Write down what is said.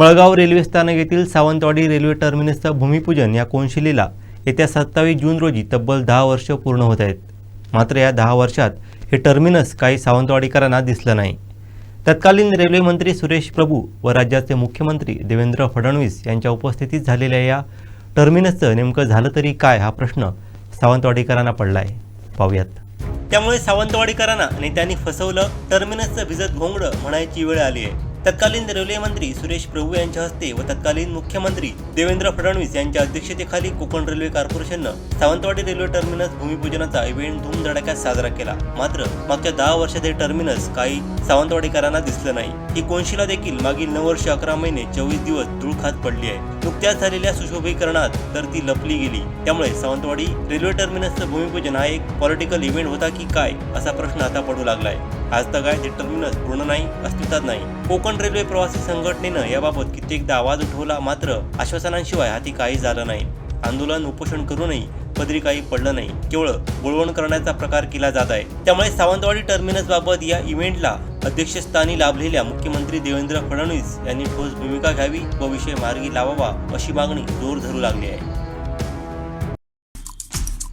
Malgaon railway स्थानक येथील Sawantwadi railway टर्मिनसचं भूमिपूजन या कोनशिलेला येत्या सत्तावीस जून रोजी तब्बल दहा वर्ष पूर्ण होत आहेत. मात्र या दहा वर्षात हे टर्मिनस काही सावंतवाडीकरांना दिसलं नाही. तत्कालीन रेल्वे मंत्री सुरेश प्रभू व राज्याचे मुख्यमंत्री देवेंद्र फडणवीस यांच्या उपस्थितीत झालेल्या या टर्मिनसचं नेमकं झालं तरी काय हा प्रश्न सावंतवाडीकरांना पडला आहे पाहूयात. त्यामुळे सावंतवाडीकरांना नेत्यांनी फसवलं टर्मिनसचं भिजत घोंगडं म्हणायची वेळ आली आहे. तत्कालीन रेल्वे मंत्री सुरेश प्रभू यांच्या हस्ते व तत्कालीन मुख्यमंत्री देवेंद्र फडणवीस यांच्या अध्यक्षतेखाली कोकण रेल्वे कॉर्पोरेशननं सावंतवाडी रेल्वे टर्मिनस भूमिपूजनाचा इव्हेंट धूमधडाक्यात साजरा केला. मात्र मागच्या दहा वर्षात हे टर्मिनस काही सावंतवाडीकरांना दिसलं नाही. ही कोनशिला देखील मागील नऊ वर्ष अकरा महिने चोवीस दिवस धूळ खात पडली आहे. नुकत्याच झालेल्या सुशोभीकरणात तर ती लपली गेली. त्यामुळे सावंतवाडी रेल्वे टर्मिनसचं भूमिपूजन हा एक पॉलिटिकल इव्हेंट होता की काय असा प्रश्न आता पडू लागलाय. आज तर काय ते टर्मिनस पूर्ण नाही अस्तित्वात नाही. कोकण रेल्वे प्रवासी संघटनेनं याबाबत कित्येकदा आवाज उठवला मात्र आश्वासनांशिवाय हाती काही झालं नाही. आंदोलन उपोषण करूनही पदरी काही पडलं नाही. केवळ बोळवण करण्याचा प्रकार केला जात आहे. त्यामुळे सावंतवाडी टर्मिनस बाबत या इव्हेंटला अध्यक्षस्थानी लाभलेल्या मुख्यमंत्री देवेंद्र फडणवीस यांनी ठोस भूमिका घ्यावी व विषय मार्गी लावावा अशी मागणी जोर धरू लागली आहे.